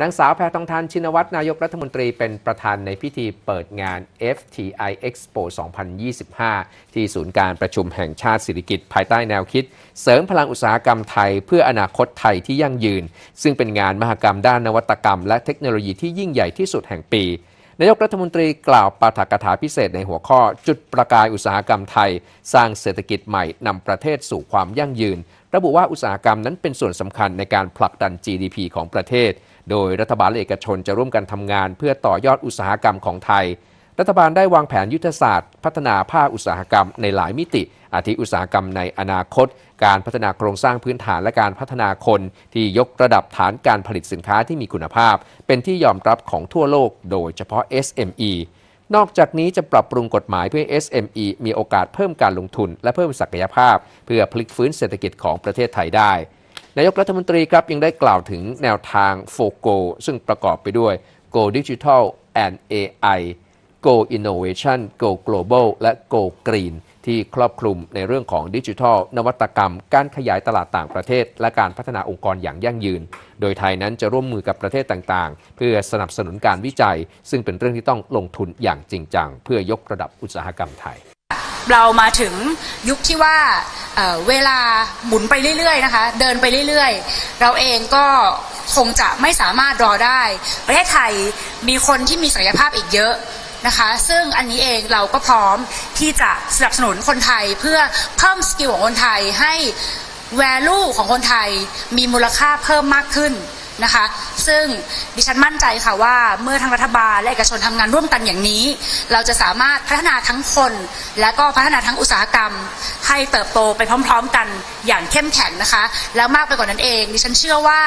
นางสาวแพทองทานชินวัตรนายกรัฐมนตรีเป็นประธานในพิธีเปิดงาน FTI Expo 2025 ที่ศูนย์การประชุมแห่งชาติสิริกิติ์ภายใต้แนวคิด เสริมพลังอุตสาหกรรมไทยเพื่ออนาคตไทยที่ยั่งยืน ซึ่งเป็นงานมหกรรมด้านนวัตกรรม และเทคโนโลยีที่ยิ่งใหญ่ที่สุดแห่งปี นายกรัฐมนตรีกล่าวปาฐกถาพิเศษในหัวข้อ จุดประกายอุตสาหกรรมไทย สร้างเศรษฐกิจใหม่นำประเทศสู่ความยั่งยืน ระบุว่าอุตสาหกรรมนั้นเป็นส่วนสำคัญในการผลักดัน GDP ของประเทศ โดยรัฐบาลและเอกชนจะร่วมกันทำงาน เพื่อต่อยอดอุตสาหกรรมของไทย รัฐบาลได้วางแผนยุทธศาสตร์ พัฒนาภาคอุตสาหกรรมในหลายมิติ อาทิอุตสาหกรรมในอนาคต การพัฒนาโครงสร้างพื้นฐานและการพัฒนาคน ที่ยกระดับฐานการผลิตสินค้าที่มีคุณภาพ เป็นที่ยอมรับของทั่วโลก โดยเฉพาะ SME นอกจากนี้จะปรับปรุงกฎหมายเพื่อ SME มีโอกาสเพิ่มการลงทุน และเพิ่มศักยภาพ เพื่อพลิกฟื้นเศรษฐกิจของประเทศไทยได้ นายกรัฐมนตรีครับยังได้กล่าวถึงแนวทาง 4Go ซึ่งประกอบไปด้วย Go Digital and AI Go Innovation Go Global และ Go Green ที่ครอบคลุมในเรื่องของดิจิทัล นวัตกรรม การขยายตลาดต่างประเทศ และการพัฒนาองค์กรอย่างยั่งยืน โดยไทยนั้นจะร่วมมือกับประเทศต่างๆ เพื่อสนับสนุนการวิจัย ซึ่งเป็นเรื่องที่ต้องลงทุนอย่างจริงจัง เพื่อยกระดับอุตสาหกรรมไทย เรามาถึงยุคที่ว่าเเวลาหมุนไปเรื่อยๆนะคะ เดินไปเรื่อยๆ เราเองก็คงจะไม่สามารถรอได้ ประเทศไทยมีคนที่มีศักยภาพอีกเยอะนะคะ ซึ่งอันนี้เองเราก็พร้อมที่จะสนับสนุนคนไทยเพื่อเพิ่มสกิลของคนไทยให้ value ของคนไทยมีมูลค่าเพิ่มมากขึ้น นะคะ ซึ่งดิฉันมั่นใจค่ะว่าเมื่อทางรัฐบาลและเอกชนทำงานร่วมกันอย่างนี้ เราจะสามารถพัฒนาทั้งคน และก็พัฒนาทั้งอุตสาหกรรม ให้เติบโตไปพร้อม ๆ กันอย่างเข้มแข็งนะคะ แล้วมากไปกว่านั้นเอง ดิฉันเชื่อว่า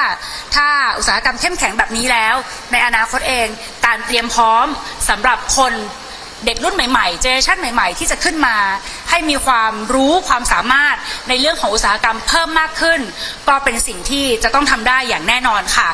ถ้าอุตสาหกรรมเข้มแข็งแบบนี้แล้ว ในอนาคตเองการเตรียมพร้อมสำหรับคน เด็กรุ่นใหม่ๆ เจเนอเรชันใหม่ ๆ ที่จะขึ้นมา ให้มีความรู้ความสามารถในเรื่องของอุตสาหกรรมเพิ่มมากขึ้น ก็เป็นสิ่งที่จะต้องทำได้อย่างแน่นอนค่ะ